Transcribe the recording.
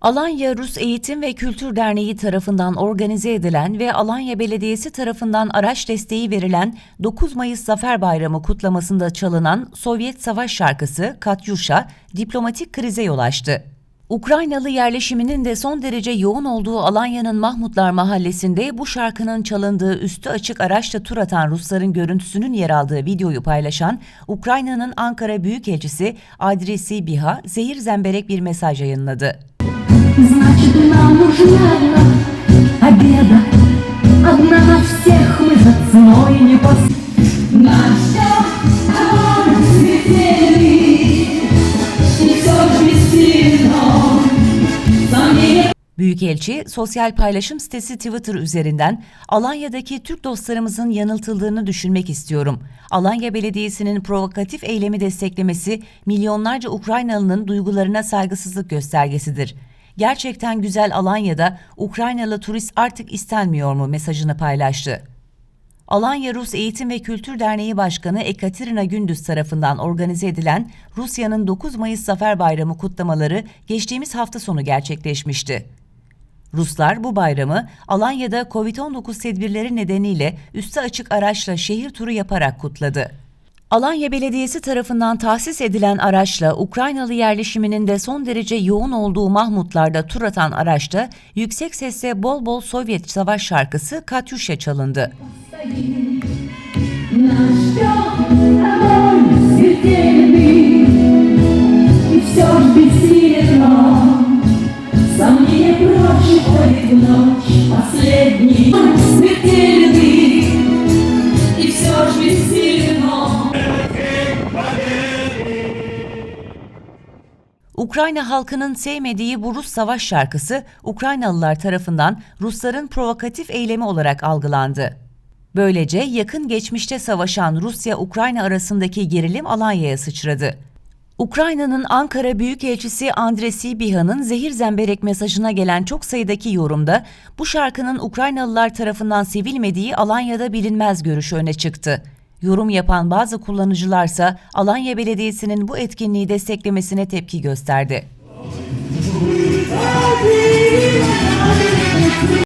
Alanya Rus Eğitim ve Kültür Derneği tarafından organize edilen ve Alanya Belediyesi tarafından araç desteği verilen 9 Mayıs Zafer Bayramı kutlamasında çalınan Sovyet savaş şarkısı Katyusha diplomatik krize yol açtı. Ukraynalı yerleşiminin de son derece yoğun olduğu Alanya'nın Mahmutlar Mahallesi'nde bu şarkının çalındığı üstü açık araçla tur atan Rusların görüntüsünün yer aldığı videoyu paylaşan Ukrayna'nın Ankara Büyükelçisi Adresi Biha zehir zemberek bir mesaj yayınladı. Значит, нам нужна победа Одна на всех мы за ценой не пос... На все огонь светили И все же бессильно Сомнения Büyükelçi, sosyal paylaşım sitesi Twitter üzerinden Alanya'daki Türk dostlarımızın yanıltıldığını düşünmek istiyorum. Alanya Belediyesi'nin provokatif eylemi desteklemesi milyonlarca Ukraynalı'nın duygularına saygısızlık göstergesidir. Gerçekten güzel Alanya'da Ukraynalı turist artık istenmiyor mu mesajını paylaştı. Alanya Rus Eğitim ve Kültür Derneği Başkanı Ekaterina Gündüz tarafından organize edilen Rusya'nın 9 Mayıs Zafer Bayramı kutlamaları geçtiğimiz hafta sonu gerçekleşmişti. Ruslar bu bayramı Alanya'da Covid-19 tedbirleri nedeniyle üstü açık araçla şehir turu yaparak kutladı. Alanya Belediyesi tarafından tahsis edilen araçla Ukraynalı yerleşiminin de son derece yoğun olduğu Mahmutlar'da tur atan araçta yüksek sesle bol bol Sovyet savaş şarkısı Katyusha çalındı. На Ukrayna halkının sevmediği bu Rus savaş şarkısı Ukraynalılar tarafından Rusların provokatif eylemi olarak algılandı. Böylece yakın geçmişte savaşan Rusya-Ukrayna arasındaki gerilim Alanya'ya sıçradı. Ukrayna'nın Ankara Büyükelçisi Andresi Biha'nın zehir zemberek mesajına gelen çok sayıdaki yorumda bu şarkının Ukraynalılar tarafından sevilmediği Alanya'da bilinmez görüşü öne çıktı. Yorum yapan bazı kullanıcılarsa Alanya Belediyesi'nin bu etkinliği desteklemesine tepki gösterdi.